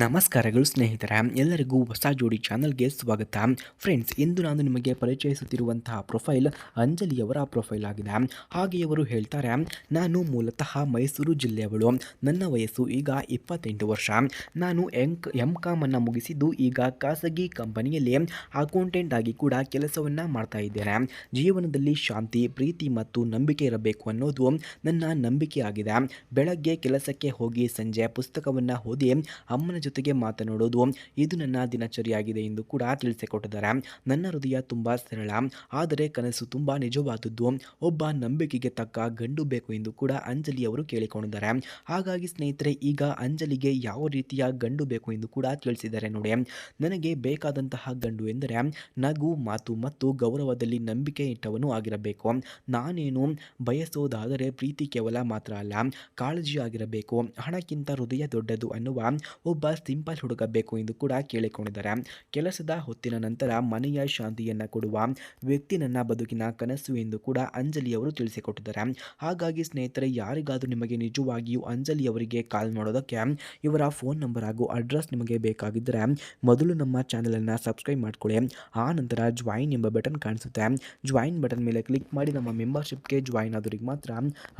ನಮಸ್ಕಾರಗಳು ಸ್ನೇಹಿತರ, ಎಲ್ಲರಿಗೂ ಹೊಸ ಜೋಡಿ ಚಾನಲ್ಗೆ ಸ್ವಾಗತ. ಫ್ರೆಂಡ್ಸ್ ಇಂದು ನಾನು ನಿಮಗೆ ಪರಿಚಯಿಸುತ್ತಿರುವಂತಹ ಪ್ರೊಫೈಲ್ ಅಂಜಲಿಯವರ ಪ್ರೊಫೈಲ್ ಆಗಿದೆ. ಹಾಗೆ ಇವರು ಹೇಳ್ತಾರೆ, ನಾನು ಮೂಲತಃ ಮೈಸೂರು ಜಿಲ್ಲೆಯವಳು. ನನ್ನ ವಯಸ್ಸು ಈಗ ಇಪ್ಪತ್ತೆಂಟು ವರ್ಷ. ನಾನು ಎಂಕ್ ಎಂ ಕಾಮನ್ನು ಮುಗಿಸಿದ್ದು ಈಗ ಖಾಸಗಿ ಕಂಪನಿಯಲ್ಲಿ ಅಕೌಂಟೆಂಟ್ ಆಗಿ ಕೂಡ ಕೆಲಸವನ್ನು ಮಾಡ್ತಾ ಇದ್ದೇನೆ. ಜೀವನದಲ್ಲಿ ಶಾಂತಿ, ಪ್ರೀತಿ ಮತ್ತು ನಂಬಿಕೆ ಇರಬೇಕು ಅನ್ನೋದು ನನ್ನ ನಂಬಿಕೆ ಆಗಿದೆ. ಬೆಳಗ್ಗೆ ಕೆಲಸಕ್ಕೆ ಹೋಗಿ ಸಂಜೆ ಪುಸ್ತಕವನ್ನು ಓದಿ ಅಮ್ಮನ ಜೊತೆಗೆ ಮಾತನಾಡೋದು. ಇದು ನನ್ನ ದಿನಚರಿಯಾಗಿದೆ ಎಂದು ಕೂಡ ತಿಳಿಸಿಕೊಟ್ಟಿದ್ದಾರೆ. ನನ್ನ ಹೃದಯ ತುಂಬ ಸರಳ, ಆದರೆ ಕನಸು ತುಂಬ ನಿಜವಾದದ್ದು. ಒಬ್ಬ ನಂಬಿಕೆಗೆ ತಕ್ಕ ಗಂಡು ಬೇಕು ಎಂದು ಕೂಡ ಅಂಜಲಿ ಅವರು ಕೇಳಿಕೊಂಡಿದ್ದಾರೆ. ಹಾಗಾಗಿ ಸ್ನೇಹಿತರೆ, ಈಗ ಅಂಜಲಿಗೆ ಯಾವ ರೀತಿಯ ಗಂಡು ಬೇಕು ಎಂದು ಕೂಡ ತಿಳಿಸಿದ್ದಾರೆ ನೋಡಿ. ನನಗೆ ಬೇಕಾದಂತಹ ಗಂಡು ಎಂದರೆ ನಗು, ಮಾತು ಮತ್ತು ಗೌರವದಲ್ಲಿ ನಂಬಿಕೆ ಇಟ್ಟವನು ಆಗಿರಬೇಕು. ನಾನೇನು ಬಯಸೋದಾದರೆ ಪ್ರೀತಿ ಕೇವಲ ಮಾತ್ರ ಅಲ್ಲ ಕಾಳಜಿ ಆಗಿರಬೇಕು ಹಣಕ್ಕಿಂತ ಹೃದಯ ದೊಡ್ಡದು ಅನ್ನುವ ಒಬ್ಬ ಸಿಂಪಲ್ ಹುಡುಕಬೇಕು ಎಂದು ಕೂಡ ಕೇಳಿಕೊಂಡಿದ್ದಾರೆ. ಕೆಲಸದ ಹೊತ್ತಿನ ನಂತರ ಮನೆಯ ಶಾಂತಿಯನ್ನು ಕೊಡುವ ವ್ಯಕ್ತಿ ನನ್ನ ಬದುಕಿನ ಕನಸು ಎಂದು ಕೂಡ ಅಂಜಲಿ ಅವರು ತಿಳಿಸಿಕೊಟ್ಟಿದ್ದಾರೆ. ಹಾಗಾಗಿ ಸ್ನೇಹಿತರೆ, ಯಾರಿಗಾದರೂ ನಿಮಗೆ ನಿಜವಾಗಿಯೂ ಅಂಜಲಿ ಅವರಿಗೆ ಕಾಲ್ ಮಾಡೋದಕ್ಕೆ ಇವರ ಫೋನ್ ನಂಬರ್ ಹಾಗೂ ಅಡ್ರೆಸ್ ನಿಮಗೆ ಬೇಕಾಗಿದ್ದರೆ ಮೊದಲು ನಮ್ಮ ಚಾನಲನ್ನು ಸಬ್ಸ್ಕ್ರೈಬ್ ಮಾಡಿಕೊಳ್ಳಿ. ಆ ನಂತರ ಜಾಯಿನ್ ಎಂಬ ಬಟನ್ ಕಾಣಿಸುತ್ತೆ. ಜಾಯಿನ್ ಬಟನ್ ಮೇಲೆ ಕ್ಲಿಕ್ ಮಾಡಿ ನಮ್ಮ ಮೆಂಬರ್ಶಿಪ್ಗೆ ಜಾಯಿನ್ ಆದವರಿಗೆ ಮಾತ್ರ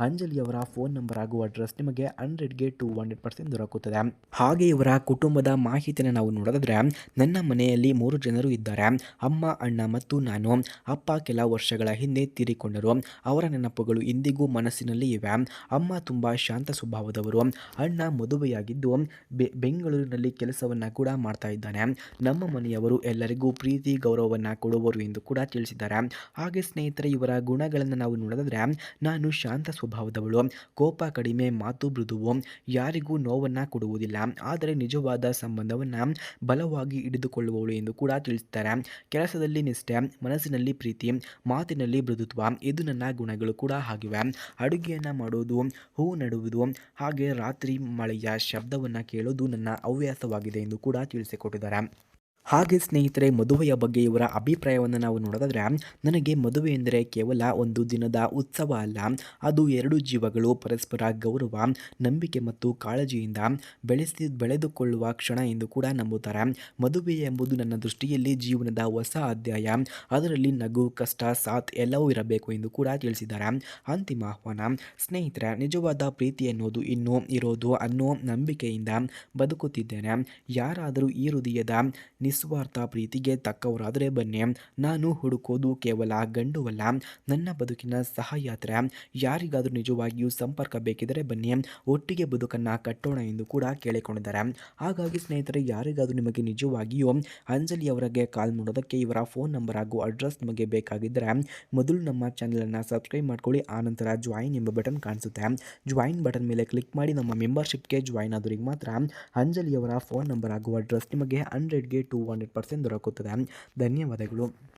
ಅಂಜಲಿ ಅವರ ಫೋನ್ ನಂಬರ್ ಹಾಗೂ ಅಡ್ರೆಸ್ ನಿಮಗೆ ಹಂಡ್ರೆಡ್ಗೆ ಟು ಹಂಡ್ರೆಡ್ ಪರ್ಸೆಂಟ್ ದೊರಕುತ್ತದೆ. ಹಾಗೆ ಇವರ ಕುಟುಂಬದ ಮಾಹಿತಿಯನ್ನು ನಾವು ನೋಡೋದಾದ್ರೆ, ನನ್ನ ಮನೆಯಲ್ಲಿ ಮೂರು ಜನರು ಇದ್ದಾರೆ. ಅಮ್ಮ, ಅಣ್ಣ ಮತ್ತು ನಾನು. ಅಪ್ಪ ಕೆಲ ವರ್ಷಗಳ ಹಿಂದೆ ತೀರಿಕೊಂಡರು. ಅವರ ನೆನಪುಗಳು ಇಂದಿಗೂ ಮನಸ್ಸಿನಲ್ಲಿ ಇವೆ. ಅಮ್ಮ ತುಂಬ ಶಾಂತ ಸ್ವಭಾವದವರು. ಅಣ್ಣ ಮದುವೆಯಾಗಿದ್ದು ಬೆಂಗಳೂರಿನಲ್ಲಿ ಕೆಲಸವನ್ನು ಕೂಡ ಮಾಡ್ತಾ ಇದ್ದಾನೆ. ನಮ್ಮ ಮನೆಯವರು ಎಲ್ಲರಿಗೂ ಪ್ರೀತಿ, ಗೌರವವನ್ನು ಕೊಡುವರು ಎಂದು ಕೂಡ ತಿಳಿಸಿದ್ದಾರೆ. ಹಾಗೆ ಸ್ನೇಹಿತರೆ, ಇವರ ಗುಣಗಳನ್ನು ನಾವು ನೋಡಿದ್ರೆ ನಾನು ಶಾಂತ ಸ್ವಭಾವದವಳು. ಕೋಪ ಕಡಿಮೆ, ಮಾತು ಮೃದುವು. ಯಾರಿಗೂ ನೋವನ್ನು ಕೊಡುವುದಿಲ್ಲ. ಆದರೆ ನಿಜವಾದ ಸಂಬಂಧವನ್ನು ಬಲವಾಗಿ ಹಿಡಿದುಕೊಳ್ಳುವವಳು ಎಂದು ಕೂಡ ತಿಳಿಸ್ತಾರೆ. ಕೆಲಸದಲ್ಲಿ ನಿಷ್ಠೆ, ಮನಸ್ಸಿನಲ್ಲಿ ಪ್ರೀತಿ, ಮಾತಿನಲ್ಲಿ ಮೃದುತ್ವ ಇದು ನನ್ನ ಗುಣಗಳು ಕೂಡ ಆಗಿವೆ. ಅಡುಗೆಯನ್ನು ಮಾಡೋದು ಹೂ ನೆಡುವುದು ಹಾಗೆ ರಾತ್ರಿ ಮಳೆಯ ಶಬ್ದವನ್ನು ಕೇಳೋದು ನನ್ನ ಹವ್ಯಾಸವಾಗಿದೆ ಎಂದು ಕೂಡ ತಿಳಿಸಿಕೊಟ್ಟಿದ್ದಾರೆ. ಹಾಗೆ ಸ್ನೇಹಿತರೆ, ಮದುವೆಯ ಬಗ್ಗೆ ಇವರ ಅಭಿಪ್ರಾಯವನ್ನು ನಾವು ನೋಡೋದಾದರೆ, ನನಗೆ ಮದುವೆ ಎಂದರೆ ಕೇವಲ ಒಂದು ದಿನದ ಉತ್ಸವ ಅಲ್ಲ. ಅದು ಎರಡು ಜೀವಗಳು, ಪರಸ್ಪರ ಗೌರವ, ನಂಬಿಕೆ ಮತ್ತು ಕಾಳಜಿಯಿಂದ ಬೆಳೆಸಿ, ಬೆಳೆದುಕೊಳ್ಳುವ ಕ್ಷಣ ಎಂದು ಕೂಡ ನಂಬುತ್ತಾರೆ. ಮದುವೆ ಎಂಬುದು ನನ್ನ ದೃಷ್ಟಿಯಲ್ಲಿ ಜೀವನದ ಹೊಸ ಅಧ್ಯಾಯ. ಅದರಲ್ಲಿ ನಗು, ಕಷ್ಟ, ಸಾಥ್ ಎಲ್ಲವೂ ಇರಬೇಕು ಎಂದು ಕೂಡ ತಿಳಿಸಿದ್ದಾರೆ. ಅಂತಿಮ ಆಹ್ವಾನ, ಸ್ನೇಹಿತರೆ, ನಿಜವಾದ ಪ್ರೀತಿ ಅನ್ನೋದು ಇನ್ನೂ ಇರೋದು ಅನ್ನೋ ನಂಬಿಕೆಯಿಂದ ಬದುಕುತ್ತಿದ್ದೇನೆ. ಯಾರಾದರೂ ಈ ಹೃದಯದ ನಿಸ್ವಾರ್ಥ ಪ್ರೀತಿಗೆ ತಕ್ಕವರಾದರೆ ಬನ್ನಿ. ನಾನು ಹುಡುಕೋದು ಕೇವಲ ಗಂಡುವಲ್ಲ. ನನ್ನ ಬದುಕಿನ ಸಹಯಾತ್ರೆ. ಯಾರಿಗಾದರೂ ನಿಜವಾಗಿಯೂ ಸಂಪರ್ಕ ಬೇಕಿದ್ದರೆ ಬನ್ನಿ. ಒಟ್ಟಿಗೆ ಬದುಕನ್ನು ಕಟ್ಟೋಣ ಎಂದು ಕೂಡ ಕೇಳಿಕೊಂಡಿದ್ದಾರೆ. ಹಾಗಾಗಿ ಸ್ನೇಹಿತರೆ, ಯಾರಿಗಾದರೂ ನಿಮಗೆ ನಿಜವಾಗಿಯೂ ಅಂಜಲಿ ಅವರಿಗೆ ಕಾಲ್ ಮಾಡೋದಕ್ಕೆ ಇವರ ಫೋನ್ ನಂಬರ್ ಹಾಗೂ ಅಡ್ರೆಸ್ ನಿಮಗೆ ಬೇಕಾಗಿದ್ದರೆ ಮೊದಲು ನಮ್ಮ ಚಾನಲನ್ನು ಸಬ್ಸ್ಕ್ರೈಬ್ ಮಾಡ್ಕೊಳ್ಳಿ. ಆನಂತರ ಜಾಯಿನ್ ಎಂಬ ಬಟನ್ ಕಾಣಿಸುತ್ತೆ. ಜಾಯಿನ್ ಬಟನ್ ಮೇಲೆ ಕ್ಲಿಕ್ ಮಾಡಿ ನಮ್ಮ ಮೆಂಬರ್ಶಿಪ್ಗೆ ಜಾಯಿನ್ ಆದವರಿಗೆ ಮಾತ್ರ ಅಂಜಲಿಯವರ ಫೋನ್ ನಂಬರ್ ಹಾಗೂ ಅಡ್ರೆಸ್ ನಿಮಗೆ ಹಂಡ್ರೆಡ್ಗೆ ಟು ಹಂಡ್ರೆಡ್ ಪರ್ಸೆಂಟ್ ದೊರಕುತ್ತದೆ. ಧನ್ಯವಾದಗಳು.